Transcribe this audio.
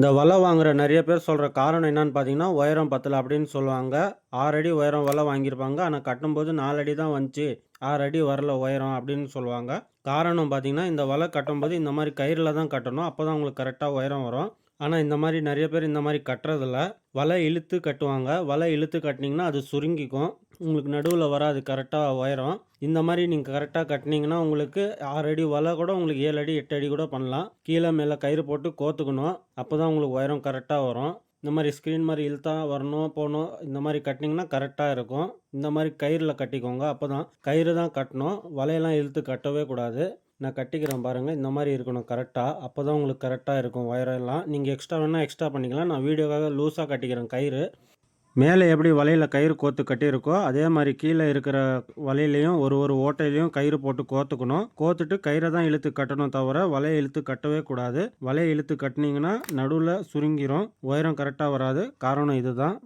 இந்த வலை வாங்குற நிறைய பேர் சொல்கிற காரணம் என்னன்னு பார்த்தீங்கன்னா உயரம் பத்தலை அப்படின்னு சொல்லுவாங்க. ஆறடி உயரம் வலை வாங்கியிருப்பாங்க. ஆனால் கட்டும்போது நாலடி தான் வந்துச்சு. ஆறடி வரல உயரம் அப்படின்னு சொல்லுவாங்க. காரணம் பார்த்தீங்கன்னா இந்த வலை கட்டும்போது இந்த மாதிரி கயிறில் தான் கட்டணும். அப்போ தான் உங்களுக்கு கரெக்டாக உயரம் வரும். ஆனால் இந்த மாதிரி நிறைய பேர் இந்த மாதிரி கட்டுறதில்ல வலை இழுத்து கட்டுவாங்க. வலை இழுத்து கட்டினீங்கன்னா அது சுருங்கிக்கும். உங்களுக்கு நடுவில் வராது. கரெக்டாக உயரம். இந்த மாதிரி நீங்கள் கரெக்டாக கட்டினீங்கன்னா உங்களுக்கு ஆறு அடி வலை கூட உங்களுக்கு ஏழு அடி எட்டு அடி கூட பண்ணலாம். கீழே மேலே கயிறு போட்டு கோத்துக்கணும். அப்போ தான் உங்களுக்கு உயரம் கரெக்டாக வரும். இந்த மாதிரி ஸ்க்ரீன் மாதிரி இழுத்தா வரணும் போகணும் இந்த மாதிரி கட்டினீங்கன்னா கரெக்டாக இருக்கும். இந்த மாதிரி கயிறில் கட்டிக்கோங்க அப்போ தான் கயிறு தான் கட்டணும் வலையெல்லாம் இழுத்து கட்டவே கூடாது. நான் கட்டிக்கிறேன் பாருங்கள் இந்த மாதிரி இருக்கணும் கரெக்டாக அப்போ தான் உங்களுக்கு கரெக்டாக இருக்கும் ஒயரெல்லாம் நீங்கள் எக்ஸ்ட்ரா வேணால் எக்ஸ்ட்ரா பண்ணிக்கலாம். நான் வீடியோக்காக லூஸாக கட்டிக்கிறேன் கயிறு. மேலே எப்படி வலையில் கயிறு கோத்து கட்டியிருக்கோ அதே மாதிரி கீழே இருக்கிற வலையிலையும் ஒரு ஒரு ஓட்டையிலையும் கயிறு போட்டு கோத்துக்கணும் கோத்துட்டு கயிறை தான் இழுத்து கட்டணும் தவிர வலையை இழுத்து கட்டவே கூடாது. வலையை இழுத்து கட்டினீங்கன்னா நடுவில் சுருங்கிரும். உயரம் கரெக்டாக வராது. காரணம் இதுதான்.